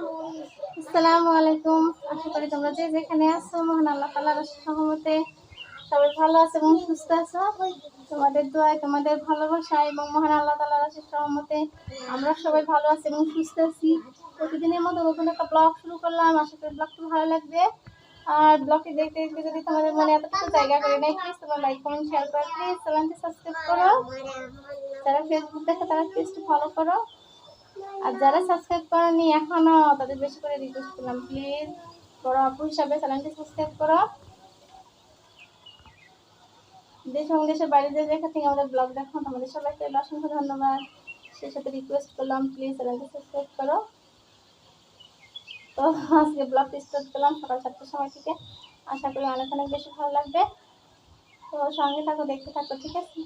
আসসালামু আলাইকুম। আশা করি তোমরা যে যেখানে আছো, মহান আল্লাহ তালার সহমতে সবাই ভালো আছে এবং সুস্থ আছো। তোমাদের দোয়ায়, তোমাদের ভালোবাসা এবং মহান আল্লাহ তালার সহমতে আমরা সবাই ভালো আছি এবং সুস্থ আছি। প্রতিদিনের মতো নতুন একটা ব্লগ শুরু করলাম। আশা করি ব্লগটা ভালো লাগবে। আর ব্লগটি দেখতে দেখতে যদি তোমাদের মনে এতটুকু জায়গা করে নেয় প্লিজ তোমরা লাইক কমেন্ট শেয়ার করো প্লিজ চ্যানেলটি সাবস্ক্রাইব করো। যারা ফেসবুক দেখে, তারা পেজটি ফলো করো। আর যারা সাবস্ক্রাইব করেনি, এখনও তাদের বেশি করে রিকোয়েস্ট করলাম প্লিজ বড় আপু হিসাবে চ্যানেলটি সাবস্ক্রাইব করো। দেশ এবং দেশের বাইরে যে যেখান থেকে আমাদের ব্লগ দেখো, তোমাদের সবাইকে অসংখ্য ধন্যবাদ। সেই সাথে রিকোয়েস্ট করলাম প্লিজ চ্যানেলটি সাবস্ক্রাইব করো। তো আজকে ব্লগ স্টার্ট করলাম সকাল সাতটার সময় থেকে। আশা করি অনেক অনেক বেশি ভালো লাগবে। তো সঙ্গে থাকো, দেখতে থাকো, ঠিক আছে?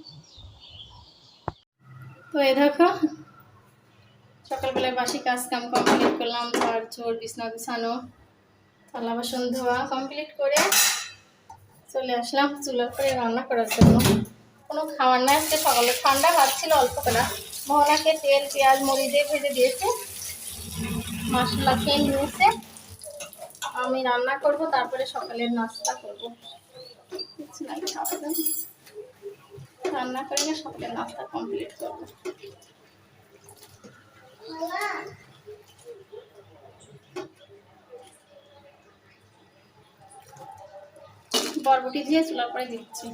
তো এই দেখো সকালবেলায় বাসি কাজ কাম কমপ্লিট করলাম ঝাড় ঝোড় বিছনা বিছানো থালা, বাসন ধোয়া কমপ্লিট করে চলে আসলাম চুলার করে রান্না করার জন্য। কোনো খাবার না আজকে সকালে ঠান্ডা ভাত ছিল, অল্প করে। মোহনাকে তেল, পেঁয়াজ মুড়ি দিয়ে ভেজে দিয়েছে। মশলা খেয়ে নিয়েছে আমি রান্না করব, তারপরে সকালের নাস্তা করব। রান্না করে না সকালের নাস্তা কমপ্লিট করব। বরবটি দিয়ে চুলার পরে দিচ্ছি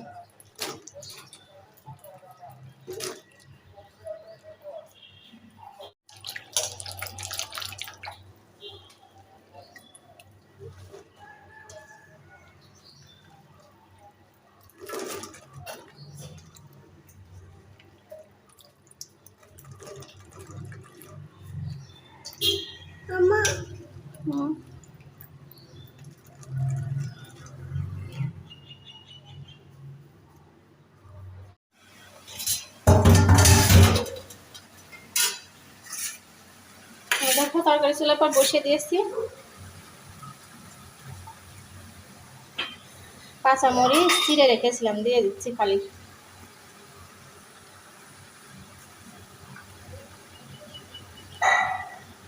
হুম। এই দেখো তরকারি চুলার পর বসিয়ে দিয়েছি। কাঁচামরিচ চিড়ে রেখেছিলাম, দিয়ে দিচ্ছি খালি।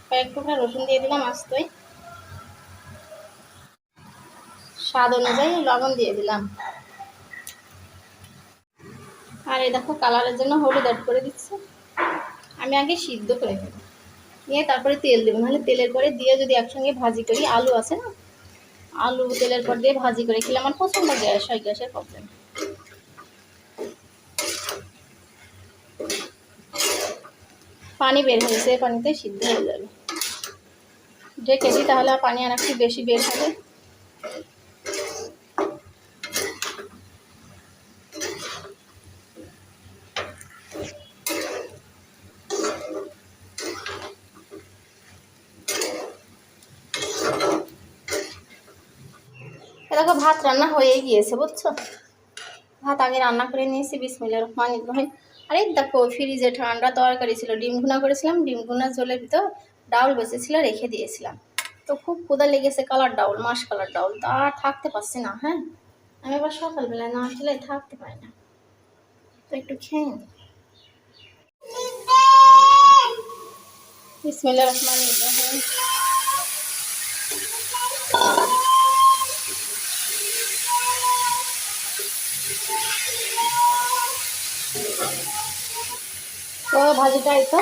কয়েক টুকরা রসুন দিয়ে দিলাম আস্তই স্বাদ অনুযায়ী লবণ দিয়ে দিলাম। আর এই দেখো, কালারের জন্য হলুদ অ্যাড করে দিচ্ছি। আমি আগে সিদ্ধ করে নেব। নিয়ে তারপরে তেল দেবো। নাহলে তেলের পরে দিয়ে যদি একসঙ্গে ভাজি করি, আলু আছে না? আলু তেলের পর দিয়ে ভাজি করে খেলে আমার পছন্দ গ্যাস হয়, গ্যাসের প্রবলেম পানি বের হয়েছে পানিতে সিদ্ধ হয়ে যাবে। ঢেকে দিই, তাহলে পানি আর একটু বেশি বের হবে এরকম ভাত রান্না হয়ে গিয়েছে, বুঝছ? ভাত আগে রান্না করে নিয়েছি বিসমিল্লা রহমান ইব্রাহিম আরে দেখো, ফ্রিজে ঠান্ডা তরকারি ছিল, ডিম ভুনা করেছিলাম, ডিম ভুনা ঝোলের ভিতর ডাউল বেঁচেছিল রেখে দিয়েছিলাম। তো খুব ক্ষুদা লেগেছে কালার ডাউল, মাস কালার ডাউল, তা আর থাকতে পারছি না হ্যাঁ? আমি আবার সকালবেলায় না খেলে থাকতে পারি না। তো একটু খেয়ে নিই। বিসমিল্লা রহমান ইব্রাহিম তো ভাজিটা এই তো।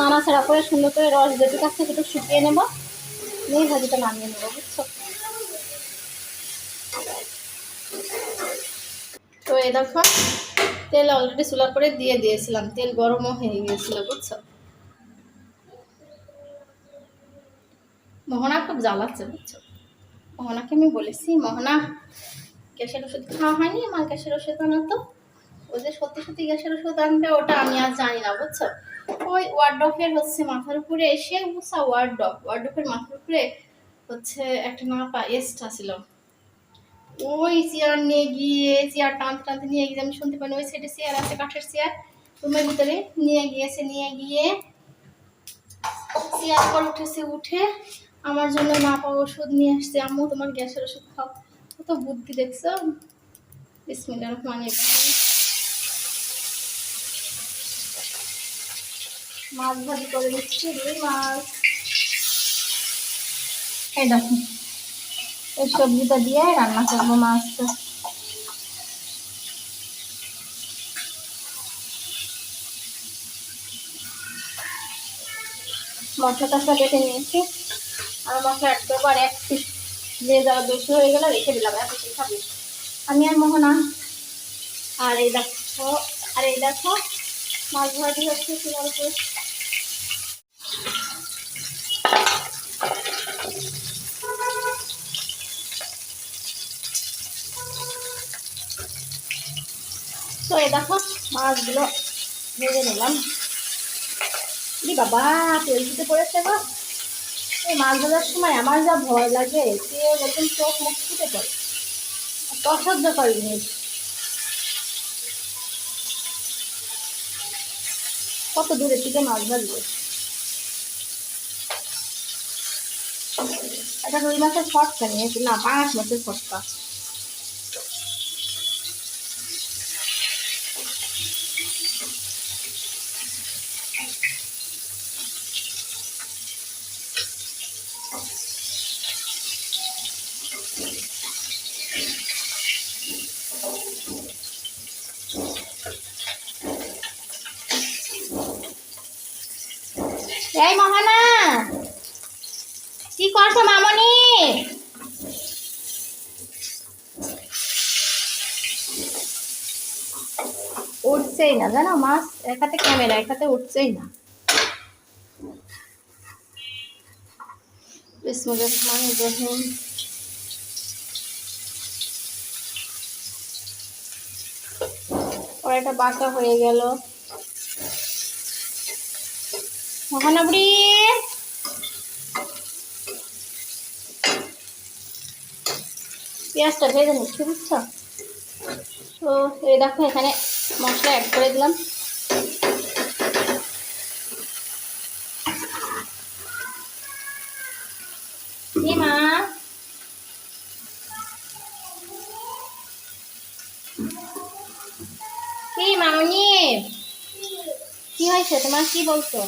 নাড়াচাড়া করে সুন্দর করে রস যেটুকু আছে সেটুকু শুকিয়ে নেব। নিয়ে ভাজিটা নামিয়ে নেব, বুঝছ? তো এ দেখো, তেল অলরেডি চুলা করে দিয়ে দিয়েছিলাম। তেল গরমও হয়ে গিয়েছিল, বুঝছ? মোহনা খুব জ্বালাচ্ছে, বুঝছ? মোহনাকে আমি বলেছি, মোহনা, গ্যাসের ওষুধ খাওয়া হয়নি? আমার গ্যাসের ওষুধ আনা তো। ও যে সত্যি সত্যি গ্যাসের ওষুধ আনবে, ওটা আমি আর জানি না, বুঝছ? ওই ওয়ার্ডফের হচ্ছে মাথার উপরে এসে বুঝছ ওয়ার্ডফ ওয়ার্ডফের মাথার উপরে হচ্ছে একটা না পা এসটা ছিল ওই চেয়ার নিয়ে গিয়ে চেয়ার টানতে টানতে নিয়ে গিয়ে, আমি শুনতে পাইনি, ওই সাইডে চেয়ার আছে, কাঠের চেয়ার রুমের ভিতরে নিয়ে গিয়েছে, নিয়ে গিয়ে চেয়ার পর উঠেছে, উঠে আমার জন্য না পাওয়া ওষুধ নিয়ে আসছে, আম্মু তোমার গ্যাসের ওষুধ খাও। কত বুদ্ধি দেখছ? বিসমিল্লাহ রহমান ইব্রাহিম মাছ ভাজি করে নিচ্ছি রুই মাছ। এই দেখো, এই সবজিটা দিয়ে রান্না করব মাছটা। মশলা টশলা কেটে নিয়েছি। আর মশলা অ্যাড করব আর এক পিস দিয়ে যাওয়া বেশি হয়ে গেলে রেখে দিলাম এত পিস খাবি। আমি আর মোহনা। আর এই দেখো, আর এই দেখো, মাছ ভাজি হচ্ছে কীভাবে করে দেখো, মাছগুলো ভেজে নিলাম। দি বাবা, তেল দিতে পড়েছে গো। এই মাছ ভাজার সময় আমার যা ভয় লাগে তেল একদম চোখ মুখ ফুটে পড়ে। অসহ্য করে জিনিস। কত দূরে থেকে মাছ ভাজবে। এটা রুই মাছের ফটকা নিয়েছি, না, পাঁচ মাছের ফটকা এই মহানা। কি করছ মামনি? উঠছেই না, জানো, মাছ এক হাতে ক্যামেরা এক হাতে উঠছেই না। রহমানির রহিম। কড়াইটা বাঁকা হয়ে গেল। মহানবরী পেঁয়াজটা ভেজে নিচ্ছি বুঝছ? তো দেখো, এখানে মশলা অ্যাড করে দিলাম। মা। কি মামনি কি হয়েছে? তোমার কি বলছো?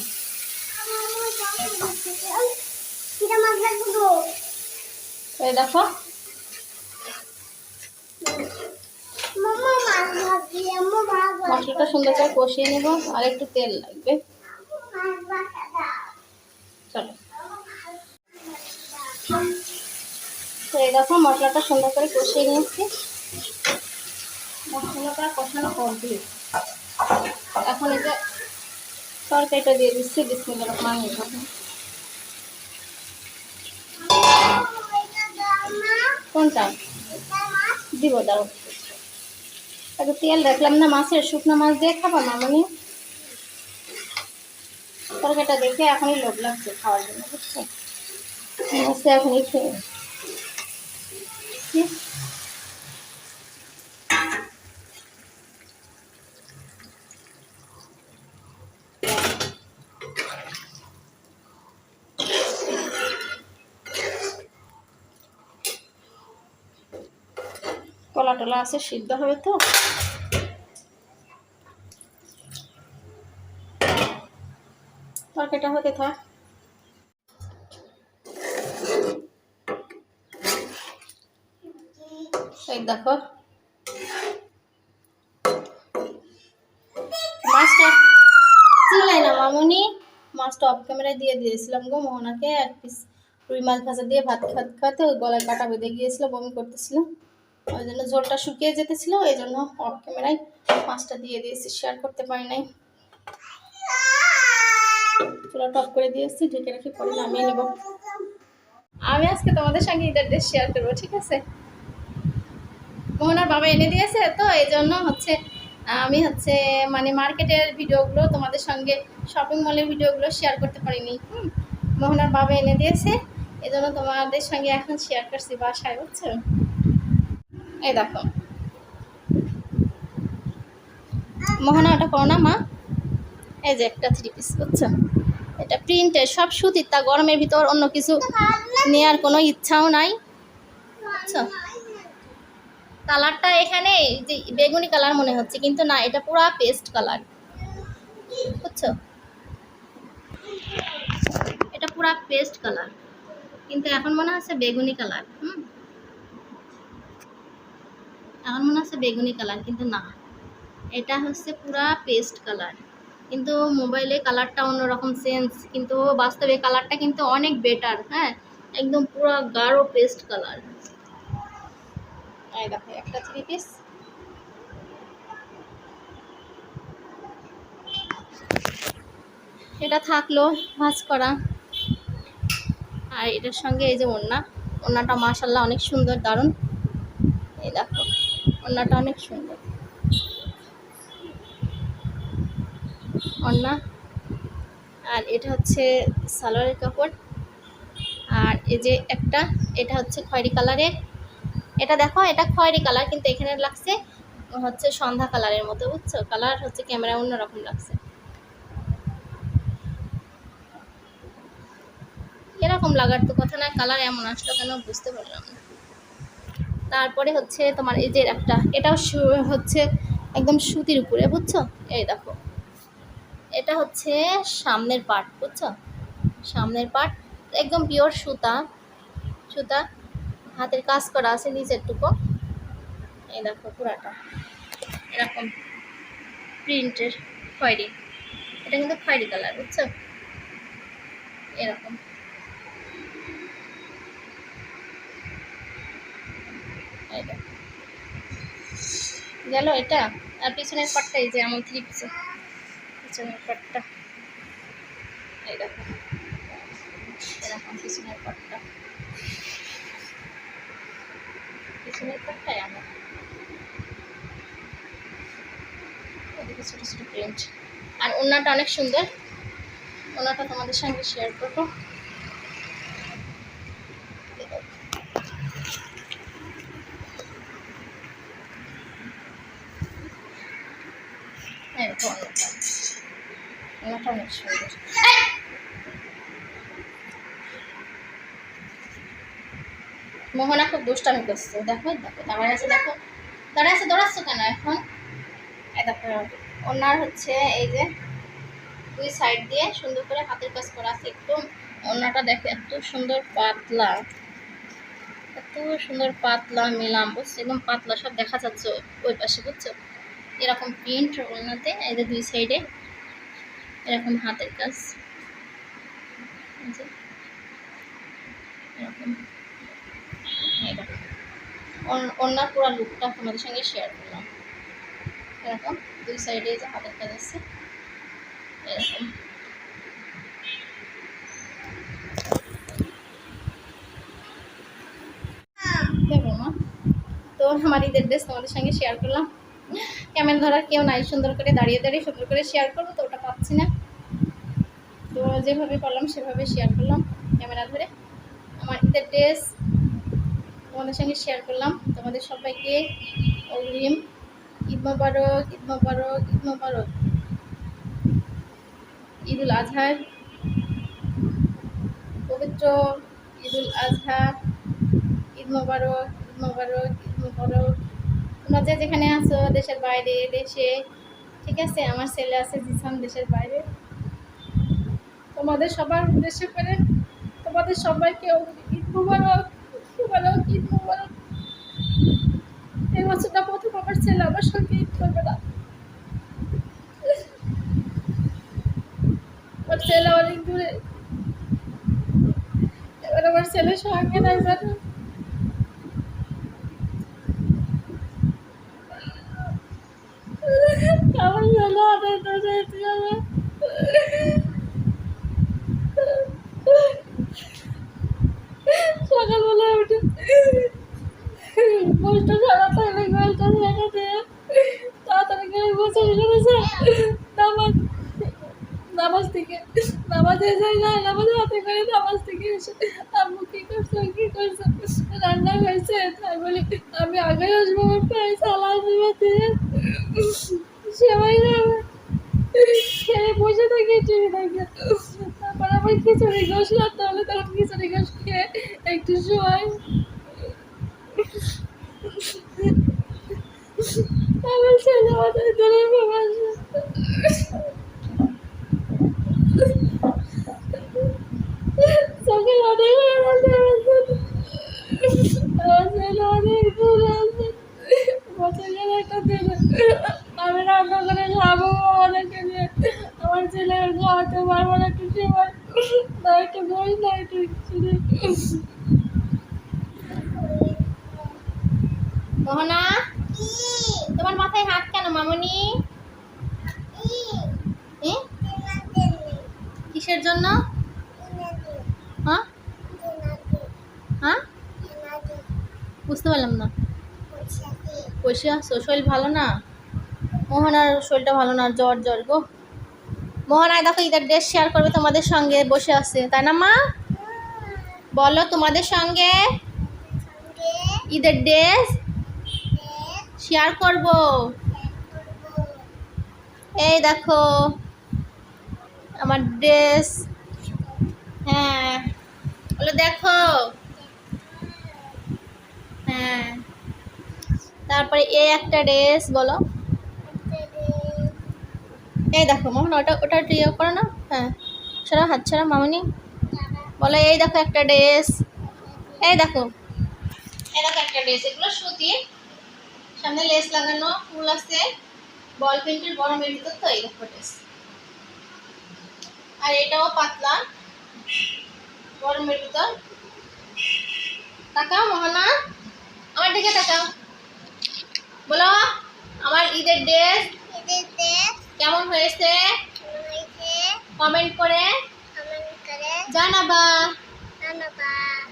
এই দেখো। মশলাটা সুন্দর করে কষিয়ে নেব আর একটু তেল লাগবে। চলো। তো এই দেখো মশলাটা সুন্দর করে কষিয়ে নিয়েছি। মশলাটা কষানো কমপ্লিট এখন এটা তরকারিটা দিয়ে দিচ্ছি বিসমিল্লাহ রহমান রহিম। কোনটা? দিব দাও। একটু তেল রাখলাম না, মাছের শুকনো মাছ দিয়ে খাব না মানে তরকারিটা দেখে এখনই লোভ লাগছে খাওয়ার জন্য, বুঝছ? মাছটা এখনই খেয়ে কলা টলা আছে, সিদ্ধ হবে তো? তরকারিটা হতে থাক দেখো। মাছটা মাছটা অফ দিয়ে দিয়েছিলাম গো মোহনাকে। এক পিস রুই মাছ ভাজা দিয়ে ভাত খাতে খাতে গলায় কাটা বেঁধে গিয়েছিল, বমি করতেছিল। ওই জন্য ঝোলটা শুকিয়ে যেতেছিল, এই জন্য অফ ক্যামেরায় মাছটা দিয়ে দিয়েছি শেয়ার করতে পারি নাই। চুলা টপ করে দিয়েছি ঢেকে রাখি পরে নামিয়ে নেব। আমি আজকে তোমাদের সঙ্গে ঈদের ড্রেস শেয়ার করব, ঠিক আছে? মোহনার বাবা এনে দিয়েছে, তো এই জন্য হচ্ছে আমি হচ্ছে মানে মার্কেটের ভিডিওগুলো তোমাদের সঙ্গে শপিং মলের ভিডিওগুলো শেয়ার করতে পারিনি, হুম? মোহনার বাবা এনে দিয়েছে, এই জন্য তোমাদের সঙ্গে এখন শেয়ার করছি বাসায়, বুঝছ? এই দেখো। মোহনা, ওটা করো না, মা? এই যে একটা থ্রি পিস বুঝছ? এটা প্রিন্টের সব সুতির তা, গরমের ভিতর অন্য কিছু নেওয়ার কোনো ইচ্ছাও নাই। বুঝছ? কালারটা এখানে যে বেগুনি কালার মনে হচ্ছে, কিন্তু না, এটা পুরা পেস্ট কালার। বুঝছ? এটা পুরা পেস্ট কালার। কিন্তু এখন মনে হচ্ছে বেগুনি কালার, হুম? এখন মনে হচ্ছে বেগুনি কালার, কিন্তু না। এটা হচ্ছে পুরা পেস্ট কালার। কিন্তু মোবাইলে কালারটা অন্যরকম সেন্স কিন্তু বাস্তবে কালারটা কিন্তু অনেক বেটার হ্যাঁ? একদম পুরো গাঢ় পেস্ট কালার। একটা থ্রি পিস এটা থাকল ভাজ করা আর এটার সঙ্গে এই যে ওড়না, ওড়নাটা মাশাল্লাহ অনেক সুন্দর, দারুণ। এই দেখো। ওড়নাটা অনেক সুন্দর। ওড়না আর এটা হচ্ছে সালোয়ারের কাপড়। আর এই যে একটা, এটা হচ্ছে খয়েরি কালারের। এটা দেখো, এটা খয়েরি কালার, কিন্তু এখানে লাগছে হচ্ছে সন্ধ্যা কালারের মতো, বুঝছ? কালার হচ্ছে ক্যামেরা অন্যরকম লাগছে। এরকম লাগার তো কথা না, কালার এমন আসলো কেন বুঝতে পারলাম না। তারপরে হচ্ছে তোমার এই যে একটা, এটাও হচ্ছে একদম সুতির উপরে, বুঝছ? এই দেখো। এটা হচ্ছে সামনের পার্ট বুঝছ? সামনের পার্ট একদম পিওর সুতা সুতা। হাতের কাজ করা আছে নিচের টুকু। এই দেখো পুরাটা। এরকম প্রিন্টের খয়েরি। এটা কিন্তু খয়েরি কালার, বুঝছ? এরকম। দেখো। গেল এটা, আর পিছনের পাটটা এই যে এমন থ্রি পিসে পিছনের পাটটা। এরকম পিছনের পাটটা। পিছনের পাটটাই আমার। এদিকে ছোটো ছোটো প্রিন্ট আর ওড়নাটা অনেক সুন্দর। ওড়নাটা তোমাদের সঙ্গে শেয়ার করব এই দেখো। এই দেখো ওড়নাটা ওড়নাটা অনেক সুন্দর মোহনা খুব দুষ্টামি করছে। দেখো দেখো দাঁড়ায় আছে দেখো দাঁড়ায় আছে দৌড়াচ্ছ কেন এখন? দেখো ওনার হচ্ছে এই যে দুই সাইড দিয়ে সুন্দর করে হাতের কাজ করা আছে। একদম ওনাটা দেখো, এত সুন্দর পাতলা। এত সুন্দর পাতলা মিলাম, বুঝছ? একদম পাতলা, সব দেখা যাচ্ছে ওই পাশে, বুঝছ? এরকম প্রিন্ট ওনাতে এই যে দুই সাইডে এরকম হাতের কাজ এই যে, এরকম এই দেখো। ওনার পুরো লুকটা তোমাদের সঙ্গে শেয়ার করলাম। এরকম, দুই সাইডে যে হাতের কাজ আছে, এরকম। তো আমার ঈদের ড্রেস তোমাদের সঙ্গে শেয়ার করলাম। ক্যামেরা ধরার কেউ নাই, সুন্দর করে দাঁড়িয়ে দাঁড়িয়ে সুন্দর করে শেয়ার করব, তো ওটা পাচ্ছি না। তো যেভাবে করলাম সেভাবে শেয়ার করলাম ক্যামেরা ধরে। আমার ঈদের ড্রেস তোমাদের সঙ্গে শেয়ার করলাম। তোমাদের সবাইকে অগ্রিম ঈদ মোবারক ঈদ মোবারক ঈদ মোবারক। ঈদুল আজহার, পবিত্র ঈদুল আজহা ঈদ মোবারক ঈদ মোবারক ঈদ মোবারক। তোমরা যে যেখানে আছো দেশের বাইরে, দেশে, ঠিক আছে? আমার ছেলে আছে জিসান, দেশের বাইরে। তোমাদের সবার উদ্দেশ্য করে তোমাদের সবাইকে ঈদ মোবারক। ঈদ মোবারক এই বছরটা প্রথম আমার ছেলে, আমার সঙ্গে ঈদ করবে না। আমার ছেলে অনেক দূরে। এবার আমার ছেলের সঙ্গে নাই জানো আমার তাহলে খিচুড়ি ঘোষ না, তাহলে খিচুড়ি ঘোষ খেয়ে একটু শোয় আমার ছেলে মাথায় একটা আমি রান্না করে খাব অনেকে আমার ছেলে ঘর পারব না। মোহনা? তোমার মাথায় হাত কেন মামনি? কিসের জন্য? হ্যাঁ? হ্যাঁ? বুঝতে পারলাম না। আছো শরীর ভালো না? মোহনার শরীরটা ভালো না জ্বর জ্বর গো। মোহনায়, দেখো ঈদের ড্রেস শেয়ার করবে তোমাদের সঙ্গে বসে আছে, তাই না মা? বলো তোমাদের সঙ্গে ঈদের ড্রেস শেয়ার করব। এই দেখো, আমার ড্রেস হ্যাঁ বলো দেখো হ্যাঁ তারপরে এই একটা ড্রেস বলো। এই দেখো মোহন ওটা ওটা ইয়ে করো না? হ্যাঁ। ছাড়া হাত ছাড়া মামনি। বলো, এই দেখো একটা ড্রেস। এই দেখো। এই দেখো একটা ড্রেস, এগুলো সুতির সামনে লেস লাগানো, ফুল আছে। বল প্রিন্টের গরমের ভিতর তো এই দেখো ড্রেস। আর এটাও পাতলা। গরমের ভিতর। তাকাও মোহনা আমার দিকে তাকাও। বলো, আমার ঈদের ড্রেস। ঈদের ড্রেস। কেমন হয়েছে? কমেন্ট করে জানাবা।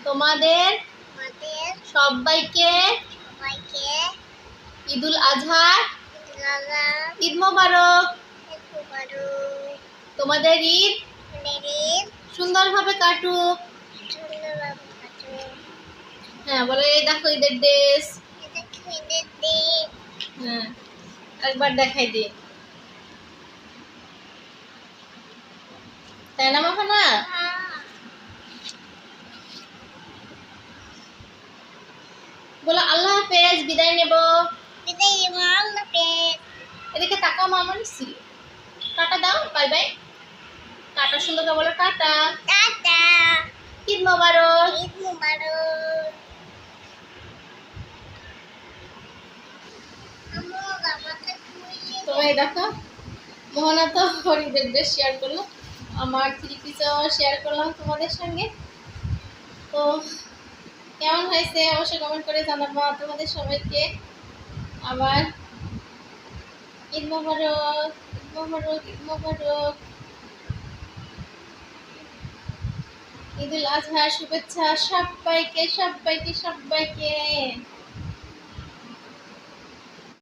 তোমাদের সবাইকে ঈদুল আজহার ঈদ মোবারক। তোমাদের ঈদ সুন্দরভাবে কাটুক। হ্যাঁ বলো এই দেখো ঈদের ড্রেস হ্যাঁ একবার দেখাই দি তাই না মাখানা বলো আল্লাহ হাফেজ বিদায় নেব। এদিকে তাকাও মামা নিচ্ছি টাটা দাও বাই বাই। টাটা বলো টাটা। ঈদ মোবারক। তো এই দেখো মোহনা তো হরিদের ড্রেস শেয়ার করল। আমার থ্রি পিসও শেয়ার করলাম তোমাদের সঙ্গে। তো কেমন হয়েছে অবশ্যই কমেন্ট করে জানাব তোমাদের সবাইকে। আবার ঈদ মোবারক ঈদ মোবারক ঈদ মোবারক। ঈদুল আজহার শুভেচ্ছা সবাইকে সবাইকে সবাইকে।